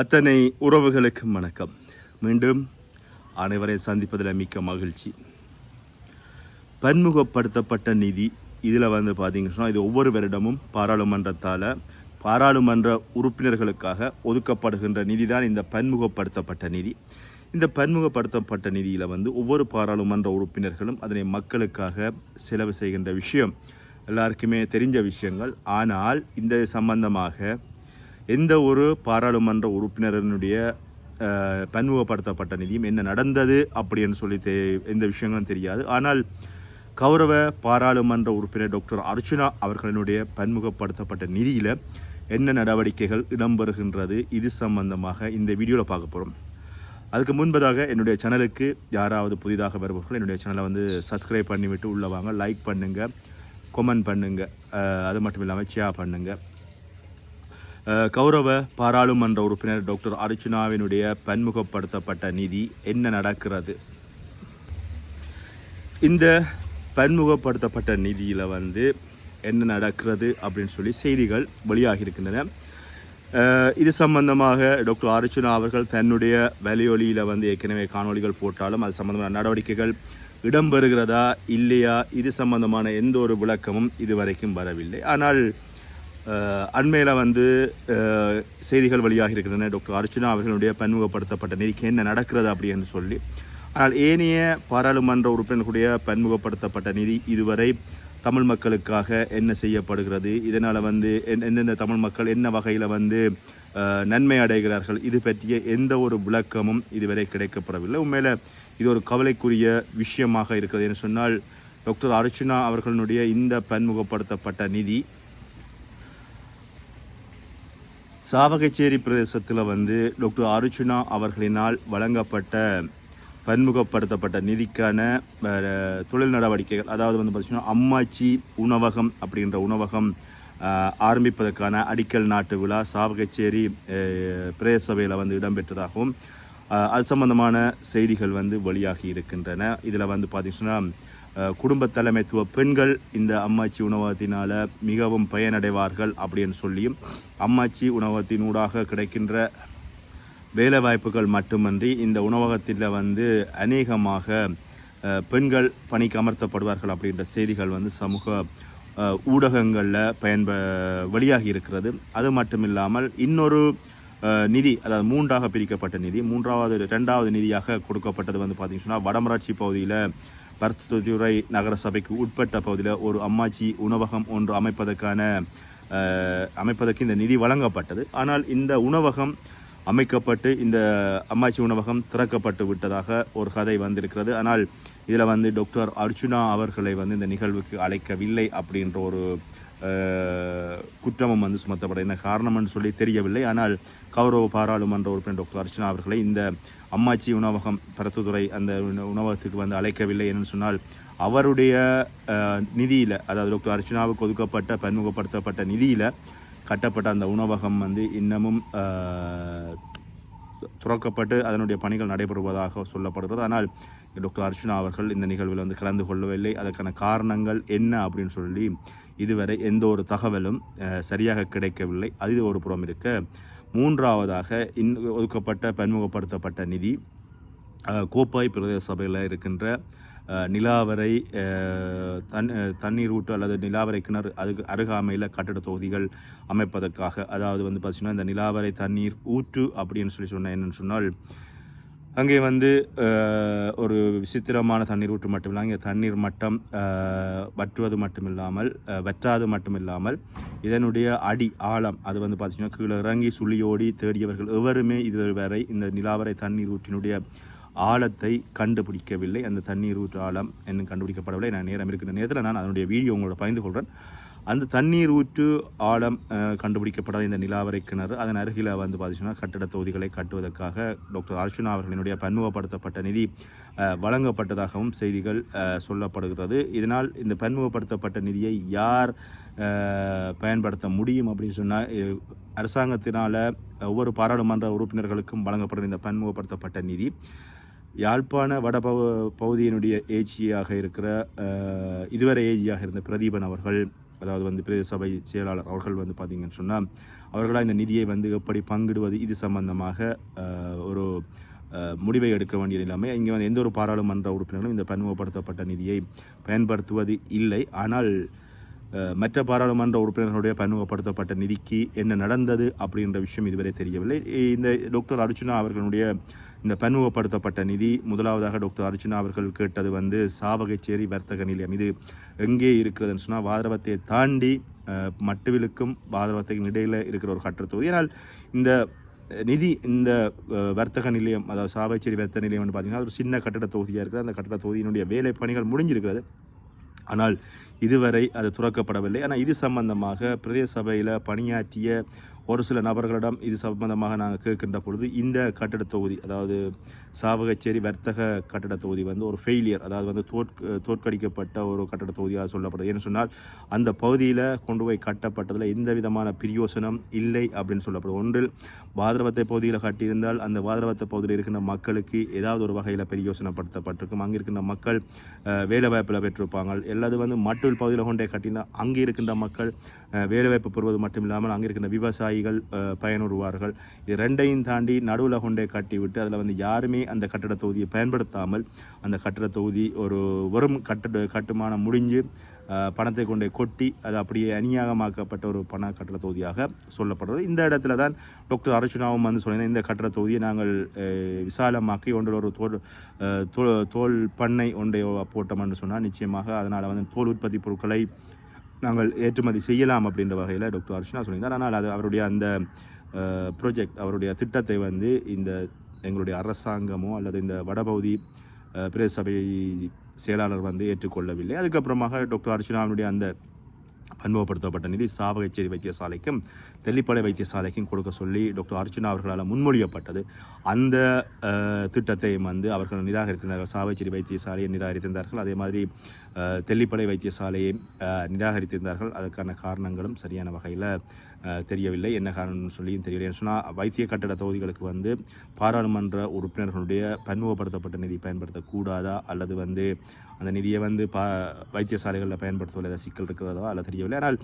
அத்தனை உறவுகளுக்கும் வணக்கம். மீண்டும் அனைவரை சந்திப்பதில் மிக்க மகிழ்ச்சி. பன்முகப்படுத்தப்பட்ட நிதி இதில் வந்து பார்த்தீங்கன்னா இது ஒவ்வொரு வருடமும் பாராளுமன்றத்தால் பாராளுமன்ற உறுப்பினர்களுக்காக ஒதுக்கப்படுகின்ற நிதி தான் இந்த பன்முகப்படுத்தப்பட்ட நிதி. இந்த பன்முகப்படுத்தப்பட்ட நிதியில் வந்து ஒவ்வொரு பாராளுமன்ற உறுப்பினர்களும் அதனை மக்களுக்காக செலவு செய்கின்ற விஷயம் எல்லாருக்குமே தெரிஞ்ச விஷயங்கள். ஆனால் இந்த சம்பந்தமாக எந்த ஒரு பாராளுமன்ற உறுப்பினரினுடைய பன்முகப்படுத்தப்பட்ட நிதியும் என்ன நடந்தது அப்படின்னு சொல்லி தெ எந்த விஷயங்களும் தெரியாது. ஆனால் கௌரவ பாராளுமன்ற உறுப்பினர் டாக்டர் அர்ச்சுனா அவர்களினுடைய பன்முகப்படுத்தப்பட்ட நிதியில் என்ன நடவடிக்கைகள் இடம்பெறுகின்றது இது சம்பந்தமாக இந்த வீடியோவில் பார்க்க போகிறோம் அதுக்கு முன்பதாக என்னுடைய சேனலுக்கு யாராவது புதிதாக வருபவர்கள் என்னுடைய சேனலை வந்து சப்ஸ்கிரைப் பண்ணிவிட்டு உள்ளே வாங்க லைக் பண்ணுங்கள் கொமெண்ட் பண்ணுங்கள் அது மட்டும் இல்லாமல் ஷேர் பண்ணுங்கள் கௌரவ பாராளுமன்ற உறுப்பினர் டாக்டர் அர்ச்சுனாவினுடைய பன்முகப்படுத்தப்பட்ட நிதி என்ன நடக்கிறது? இந்த பன்முகப்படுத்தப்பட்ட நிதியில் வந்து என்ன நடக்கிறது அப்படின்னு சொல்லி செய்திகள் வெளியாகி இருக்கின்றன. இது சம்பந்தமாக டாக்டர் அர்ச்சுனா அவர்கள் தன்னுடைய வலையொலியில் வந்து ஏற்கனவே காணொளிகள் போட்டாலும் அது சம்பந்தமான நடவடிக்கைகள் இடம்பெறுகிறதா இல்லையா? இது சம்பந்தமான எந்த ஒரு விளக்கமும் இதுவரைக்கும் வரவில்லை. ஆனால் அண்மையில் வந்து செய்திகள் வழியாக இருக்கின்றன. டாக்டர் அர்ச்சுனா அவர்களுடைய பன்முகப்படுத்தப்பட்ட நிதிக்கு என்ன நடக்கிறது அப்படின்னு சொல்லி. ஆனால் ஏனைய பாராளுமன்ற உறுப்பினர்களுடைய பன்முகப்படுத்தப்பட்ட நிதி இதுவரை தமிழ் மக்களுக்காக என்ன செய்யப்படுகிறது? இதனால் வந்து எந்தெந்த தமிழ் மக்கள் என்ன வகையில் வந்து நன்மை அடைகிறார்கள்? இது பற்றிய எந்த ஒரு விளக்கமும் இதுவரை கிடைக்கப்படவில்லை. உண்மையில் இது ஒரு கவலைக்குரிய விஷயமாக இருக்கிறது. என்று சொன்னால் டாக்டர் அர்ச்சுனா அவர்களுடைய இந்த பன்முகப்படுத்தப்பட்ட நிதி சாவகச்சேரி பிரதேசத்தில் வந்து டாக்டர் அர்ச்சுனா அவர்களினால் வழங்கப்பட்ட பன்முகப்படுத்தப்பட்ட நிதிக்கான தொழில் நடவடிக்கைகள் அதாவது வந்து பார்த்தீங்கன்னா அம்மாச்சி உணவகம் அப்படின்ற உணவகம் ஆரம்பிப்பதற்கான அடிக்கல் நாட்டு விழா சாவகச்சேரி பிரதேச சபையில் வந்து இடம்பெற்றதாகவும் அது சம்பந்தமான செய்திகள் வந்து வெளியாகி இருக்கின்றன. இதில் வந்து பார்த்திங்கன்னா குடும்ப தலைமைத்துவ பெண்கள் இந்த அம்மாச்சி உணவகத்தினால் மிகவும் பயனடைவார்கள் அப்படின்னு சொல்லியும் அம்மாச்சி உணவகத்தினூடாக கிடைக்கின்ற வேலை வாய்ப்புகள் மட்டுமன்றி இந்த உணவகத்தில் வந்து அநேகமாக பெண்கள் பணிக்கு அமர்த்தப்படுவார்கள் அப்படின்ற செய்திகள் வந்து சமூக ஊடகங்களில் பயன்ப வெளியாகி இருக்கிறது. அது மட்டும் இல்லாமல் இன்னொரு நிதி அதாவது மூன்றாக பிரிக்கப்பட்ட நிதி மூன்றாவது ரெண்டாவது நிதியாக கொடுக்கப்பட்டது வந்து பார்த்திங்கன்னா வடமராட்சி பகுதியில் பருத்துத்துறை நகர சபைக்கு உட்பட்ட பகுதியில் ஒரு அம்மாச்சி உணவகம் ஒன்று அமைப்பதற்கான அமைப்பதற்கு இந்த நிதி வழங்கப்பட்டது. ஆனால் இந்த உணவகம் அமைக்கப்பட்டு இந்த அம்மாச்சி உணவகம் திறக்கப்பட்டு விட்டதாக ஒரு கதை வந்திருக்கிறது. ஆனால் இதில் வந்து டாக்டர் அர்ச்சுனா அவர்களை வந்து இந்த நிகழ்வுக்கு அழைக்கவில்லை அப்படின்ற ஒரு குற்றமும் வந்து சுமத்தப்பட என்ன காரணம்னு சொல்லி தெரியவில்லை. ஆனால் கௌரவ பாராளுமன்ற உறுப்பினர் டாக்டர் அர்ச்சனா அவர்களை இந்த அம்மாச்சி உணவகம் பரத்துத்துறை அந்த உணவகத்துக்கு வந்து அழைக்கவில்லை என்று சொன்னால் அவருடைய நிதியில் அதாவது டாக்டர் அர்ச்சனாவுக்கு ஒதுக்கப்பட்ட பன்முகப்படுத்தப்பட்ட நிதியில் கட்டப்பட்ட அந்த உணவகம் வந்து இன்னமும் துறக்கப்பட்டு அதனுடைய பணிகள் நடைபெறுவதாக சொல்லப்படுகிறது. ஆனால் டாக்டர் அர்ச்சனா அவர்கள் இந்த நிகழ்வில் வந்து கலந்து கொள்ளவில்லை. அதற்கான காரணங்கள் என்ன அப்படின்னு சொல்லி இதுவரை எந்த ஒரு தகவலும் சரியாக கிடைக்கவில்லை. அது ஒரு புறம் இருக்க. மூன்றாவதாக இன் ஒதுக்கப்பட்ட பன்முகப்படுத்தப்பட்ட நிதி கோப்பாய் பிரதேச சபையில் இருக்கின்ற நிலாவரை தண் தன் தண்ணீர் ஊட்டு அல்லது நிலாவரை கிணறு அதுக்கு அருகாமையில் கட்டட தொகுதிகள் அமைப்பதற்காக அதாவது வந்து பார்த்தீங்கன்னா இந்த நிலாவரை தண்ணீர் ஊற்று அப்படின்னு சொல்லி சொன்ன என்னென்னு சொன்னால் அங்கே வந்து ஒரு விசித்திரமான தண்ணீர் ஊற்று மட்டுமில்லாமல் இங்கே தண்ணீர் மட்டம் வற்றுவது மட்டுமில்லாமல் வற்றாது மட்டுமில்லாமல் இதனுடைய அடி ஆழம் அது வந்து பார்த்திங்கன்னா கீழே இறங்கி சுழியோடி தேடியவர்கள் எவருமே இதுவரை இந்த நிலாவரை தண்ணீர் ஊற்றினுடைய ஆழத்தை கண்டுபிடிக்கவில்லை. அந்த தண்ணீர் ஊற்று ஆழம் என்ன கண்டுபிடிக்கப்படவில்லை. நான் நேரம் இருக்கின்ற நேரத்தில் நான் அதனுடைய வீடியோ உங்களோட பகிர்ந்து கொள்கிறேன் அந்த தண்ணீர் ஊற்று ஆழம் கண்டுபிடிக்கப்படாத இந்த நிலாவரை கிணறு அதன் அருகில் வந்து பார்த்தீங்கன்னா கட்டட தொகுதிகளை கட்டுவதற்காக டாக்டர் அர்ச்சுனா அவர்களினுடைய பன்முகப்படுத்தப்பட்ட நிதி வழங்கப்பட்டதாகவும் செய்திகள் சொல்லப்படுகிறது. இதனால் இந்த பன்முகப்படுத்தப்பட்ட நிதியை யார் பயன்படுத்த முடியும் அப்படின்னு சொன்னால் அரசாங்கத்தினால் ஒவ்வொரு பாராளுமன்ற உறுப்பினர்களுக்கும் வழங்கப்படும் இந்த பன்முகப்படுத்தப்பட்ட நிதி. யாழ்ப்பாண வட பகுதியினுடைய ஏஜியாக இருக்கிற இதுவரை ஏஜியாக இருந்த பிரதீபன் அவர்கள் அதாவது வந்து பிரதேச சபை செயலாளர் அவர்கள் வந்து பார்த்தீங்கன்னு சொன்னால் அவர்களாக இந்த நிதியை வந்து எப்படி பங்கிடுவது இது சம்பந்தமாக ஒரு முடிவை எடுக்க வேண்டிய நிலைமை. இங்கே வந்து எந்த ஒரு பாராளுமன்ற உறுப்பினர்களும் இந்த பன்முகப்படுத்தப்பட்ட நிதியை பயன்படுத்துவது இல்லை. ஆனால் மற்ற பாராளுமன்ற உறுப்பினர்களுடைய பன்முகப்படுத்தப்பட்ட நிதிக்கு என்ன நடந்தது அப்படின்ற விஷயம் இதுவரை தெரியவில்லை. இந்த டாக்டர் அர்ஜுனா அவர்களுடைய இந்த பன்முகப்படுத்தப்பட்ட நிதி முதலாவதாக டாக்டர் அர்ச்சுனா அவர்கள் கேட்டது வந்து சாவகைச்சேரி வர்த்தக நிலையம். இது எங்கே இருக்கிறதுன்னு சொன்னால் வாதரவத்தை தாண்டி மட்டுவிலுக்கும் வாதரவத்தைக்கும் இடையில் இருக்கிற ஒரு கட்டுரை ஏன்னால் இந்த நிதி இந்த வர்த்தக நிலையம் அதாவது சாவகச்சேரி வர்த்தக நிலையம் வந்து பார்த்தீங்கன்னா அது ஒரு சின்ன கட்டட தொகுதியாக இருக்குது. அந்த கட்டட தொகுதியினுடைய வேலை பணிகள் முடிஞ்சிருக்கிறது. ஆனால் இதுவரை அது துறக்கப்படவில்லை. ஆனால் இது சம்பந்தமாக பிரதேச சபையில் பணியாற்றிய ஒரு சில நபர்களிடம் இது சம்பந்தமாக நாங்கள் கேட்கின்ற பொழுது இந்த கட்டட தொகுதி அதாவது சாவகச்சேரி வர்த்தக கட்டட தொகுதி வந்து ஒரு ஃபெயிலியர் அதாவது வந்து தோற் தோற்கடிக்கப்பட்ட ஒரு கட்டட தொகுதியாக சொல்லப்படுது. ஏன்னு சொன்னால் அந்த பகுதியில் கொண்டு போய் கட்டப்பட்டதில் எந்த விதமான பிரியோசனம் இல்லை அப்படின்னு சொல்லப்படுது. ஒன்றில் வாதரவத்தை பகுதியில் கட்டியிருந்தால் அந்த வாதரவத்தை பகுதியில் இருக்கின்ற மக்களுக்கு ஏதாவது ஒரு வகையில் பிரியோசனப்படுத்தப்பட்டிருக்கும். அங்கே இருக்கின்ற மக்கள் வேலைவாய்ப்பில் வேலை வாய்ப்பில் பெற்றிருப்பாங்க. எல்லாது வந்து மட்டுல் பகுதியில் கொண்டே கட்டினால் அங்கே இருக்கின்ற மக்கள் வேலைவாய்ப்பு பெறுவது மட்டும் இல்லாமல் அங்கே இருக்கின்ற விவசாயி விவசாயிகள் பயனுறுவார்கள். இது ரெண்டையும் தாண்டி நடுவில் கொண்டே கட்டிவிட்டு அதில் வந்து யாருமே அந்த கட்டட தொகுதியை பயன்படுத்தாமல் அந்த கட்டட தொகுதி ஒரு வெறும் கட்டட கட்டுமானம் முடிஞ்சு பணத்தை கொண்டே கொட்டி அது அப்படியே அநியாகமாக்கப்பட்ட ஒரு பண கட்டட தொகுதியாக சொல்லப்படுறது இந்த இடத்துல தான் டாக்டர் அர்ச்சுனாவும் வந்து சொன்னேன் இந்த கட்டட தொகுதியை நாங்கள் விசாலமாக்கி ஒன்றில் ஒரு தோல் தோ- தோல் பண்ணை ஒன்றை போட்டோம் என்று சொன்னால் நிச்சயமாக அதனால் வந்து தோல் உற்பத்தி பொருட்களை நாங்கள் ஏற்றுமதி செய்யலாம் அப்படின்ற வகையில் டாக்டர் அர்ச்சனா சொல்லியிருந்தார். ஆனால் அது அவருடைய அந்த ப்ரொஜெக்ட் அவருடைய திட்டத்தை வந்து இந்த எங்களுடைய அரசாங்கமோ அல்லது இந்த வடபகுதி பிரதேச சபை செயலாளர் வந்து ஏற்றுக்கொள்ளவில்லை. அதுக்கப்புறமாக டாக்டர் அர்ச்சனாவினுடைய அந்த பன்முகப்படுத்தப்பட்ட நிதி சாவகச்சேரி வைத்தியசாலைக்கும் தெல்லிப்பளை வைத்தியசாலைக்கும் கொடுக்க சொல்லி டாக்டர் அர்ச்சனா அவர்களால் முன்மொழியப்பட்டது. அந்த திட்டத்தையும் வந்து அவர்கள் நிராகரித்திருந்தார்கள். சாவகச்சேரி வைத்தியசாலையை நிராகரித்திருந்தார்கள். அதே மாதிரி அஹ், தெல்லிப்பளை வைத்தியசாலையை நிராகரித்திருந்தார்கள். அதற்கான காரணங்களும் சரியான வகையில் தெரியவில்லை. என்ன காரணம்னு சொல்லியும் தெரியவில்லை. சொன்னால் வைத்திய கட்டட தொகுதிகளுக்கு வந்து பாராளுமன்ற உறுப்பினர்களுடைய பன்முகப்படுத்தப்பட்ட நிதி பயன்படுத்தக்கூடாதா? அல்லது வந்து அந்த நிதியை வந்து பா வைத்தியசாலைகளில் பயன்படுத்துவதில் ஏதாவது சிக்கல் இருக்கிறதா அல்ல தெரியவில்லை. ஆனால்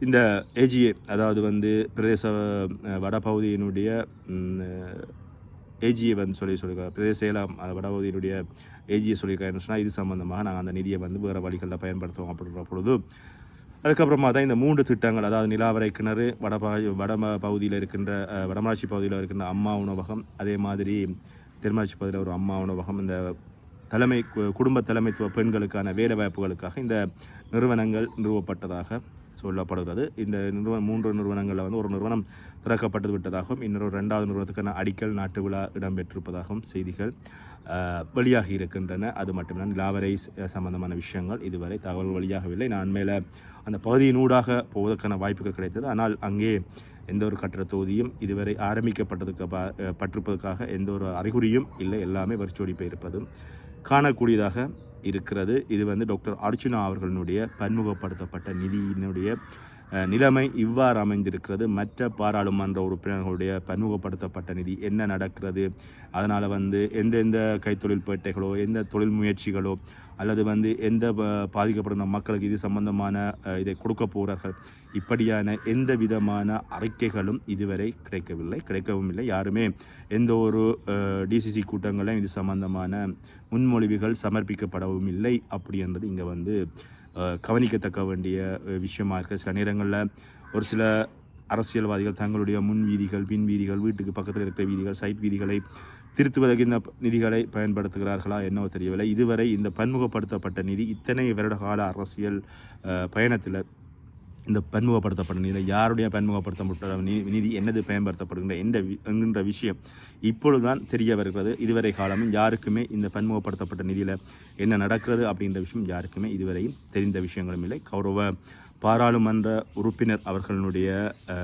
இந்த ஏஜிஏ அதாவது வந்து பிரதேச வடபகுதியினுடைய ஏஜிஏ வந்து சொல்லி சொல்லியிருக்காங்க பிரதேச செயலாம் வடபகுதியினுடைய ஏஜிஏ சொல்லியிருக்காருன்னு சொன்னால் இது சம்மந்தமாக நாங்கள் அந்த நிதியை வந்து வேறு வழிகளில் பயன்படுத்துவோம் அப்படின்ற பொழுது அதுக்கப்புறமா தான் இந்த மூன்று திட்டங்கள் அதாவது நிலாவரை கிணறு வடபா வட பகுதியில் இருக்கின்ற வடமராட்சி பகுதியில் இருக்கின்ற அம்மா உணவகம் அதே மாதிரி தென்மராட்சி பகுதியில் ஒரு அம்மா உணவகம் இந்த தலைமை குடும்ப தலைமைத்துவ பெண்களுக்கான வேலை வாய்ப்புகளுக்காக இந்த நிறுவனங்கள் நிறுவப்பட்டதாக சொல்லப்படுகிறது. இந்த நிறுவனம் மூன்று நிறுவனங்களில் வந்து ஒரு நிறுவனம் திறக்கப்பட்டு விட்டதாகவும் இன்னொரு ரெண்டாவது நிறுவனத்துக்கான அடிக்கல் நாட்டு விழா இடம்பெற்றிருப்பதாகவும் செய்திகள் வெளியாகி இருக்கின்றன. அது மட்டுமில்லை நிலாவரை சம்பந்தமான விஷயங்கள் இதுவரை தகவல் வெளியாகவில்லை. நான் மேலே அந்த பகுதியினூடாக போவதற்கான வாய்ப்புகள் கிடைத்தது. ஆனால் அங்கே எந்த ஒரு கட்டட தொகுதியும் இதுவரை ஆரம்பிக்கப்பட்டதுக்கு ப- பட்டிருப்பதற்காக எந்த ஒரு அறிகுறியும் இல்லை. எல்லாமே வரிச்சோடி போயிருப்பதும் காணக்கூடியதாக இருக்கிறது. இது வந்து டாக்டர் அர்ச்சுனா அவர்களுடைய பன்முகப்படுத்தப்பட்ட நிதியினுடைய நிலைமை இவ்வாறு அமைந்திருக்கிறது. மற்ற பாராளுமன்ற உறுப்பினர்களுடைய பன்முகப்படுத்தப்பட்ட நிதி என்ன நடக்கிறது? அதனால் வந்து எந்தெந்த கைத்தொழில் பேட்டைகளோ எந்த தொழில் முயற்சிகளோ அல்லது வந்து எந்த ப- பாதிக்கப்படுகிற மக்களுக்கு இது சம்பந்தமான இதை கொடுக்க போகிறார்கள்? இப்படியான எந்த விதமான அறிக்கைகளும் இதுவரை கிடைக்கவில்லை. கிடைக்கவும் இல்லை. யாருமே எந்த ஒரு டிசிசி கூட்டங்களையும் இது சம்பந்தமான முன்மொழிவுகள் சமர்ப்பிக்கப்படவும் இல்லை. அப்படின்றது இங்கே வந்து கவனிக்கத்தக்க வேண்டிய விஷயமாக விஷயமா இருக்குது சில நேரங்களில் ஒரு சில அரசியல்வாதிகள் தங்களுடைய முன் வீதிகள் பின் வீதிகள் வீட்டுக்கு பக்கத்தில் இருக்கிற வீதிகள் சைட் வீதிகளை திருத்துவதற்கு இந்த நிதிகளை பயன்படுத்துகிறார்களா என்னவோ தெரியவில்லை. இதுவரை இந்த பன்முகப்படுத்தப்பட்ட நிதி இத்தனை வருட கால அரசியல் பயணத்தில் இந்த பன்முகப்படுத்தப்பட்ட நீதி யாருடைய பன்முகப்படுத்தப்பட்ட நி- நிதி என்னது பயன்படுத்தப்படுகின்ற என்ற என்கின்ற விஷயம் இப்பொழுதுதான் தெரிய வருகிறது இதுவரை காலமும் யாருக்குமே இந்த பன்முகப்படுத்தப்பட்ட நிதியில் என்ன நடக்கிறது அப்படின்ற விஷயம் யாருக்குமே இதுவரையும் தெரிந்த விஷயங்களும் இல்லை. கௌரவ பாராளுமன்ற உறுப்பினர் அவர்களுடைய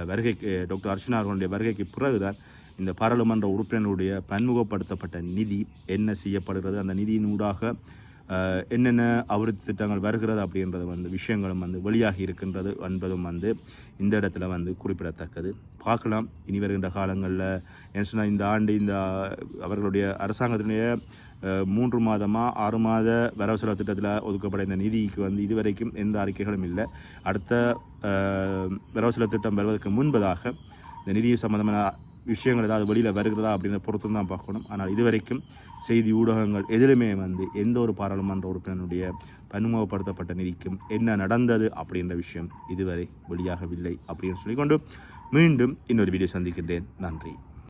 வருகைக்கு டாக்டர் அர்ச்சனா அவர்களுடைய வருகைக்கு பிறகுதான் இந்த பாராளுமன்ற உறுப்பினருடைய பன்முகப்படுத்தப்பட்ட நிதி என்ன செய்யப்படுகிறது அந்த நிதியினூடாக என்னென்ன அபிவிருத்தி திட்டங்கள் வருகிறது அப்படின்றது வந்து விஷயங்களும் வந்து வெளியாகி இருக்கின்றது என்பதும் வந்து இந்த இடத்துல வந்து குறிப்பிடத்தக்கது. பார்க்கலாம். இனி வருகின்ற காலங்களில் என்ன சொன்னால் இந்த ஆண்டு இந்த அவர்களுடைய அரசாங்கத்தினுடைய மூன்று மாதமாக ஆறு மாத வரவு செலவு திட்டத்தில் ஒதுக்கப்பட இந்த நிதிக்கு வந்து இதுவரைக்கும் எந்த அறிக்கைகளும் இல்லை. அடுத்த வரவு செலவு திட்டம் வருவதற்கு முன்பதாக இந்த நிதி சம்பந்தமான விஷயங்கள் ஏதாவது வெளியில் வருகிறதா அப்படின்றத பொறுத்து தான் பார்க்கணும். ஆனால் இதுவரைக்கும் செய்தி ஊடகங்கள் எதிலுமே வந்து எந்த ஒரு பாராளுமன்ற உறுப்பினருடைய பன்முகப்படுத்தப்பட்ட நிதிக்கும் என்ன நடந்தது அப்படின்ற விஷயம் இதுவரை வெளியாகவில்லை அப்படின்னு சொல்லிக்கொண்டு மீண்டும் இன்னொரு வீடியோ சந்திக்கின்றேன். நன்றி.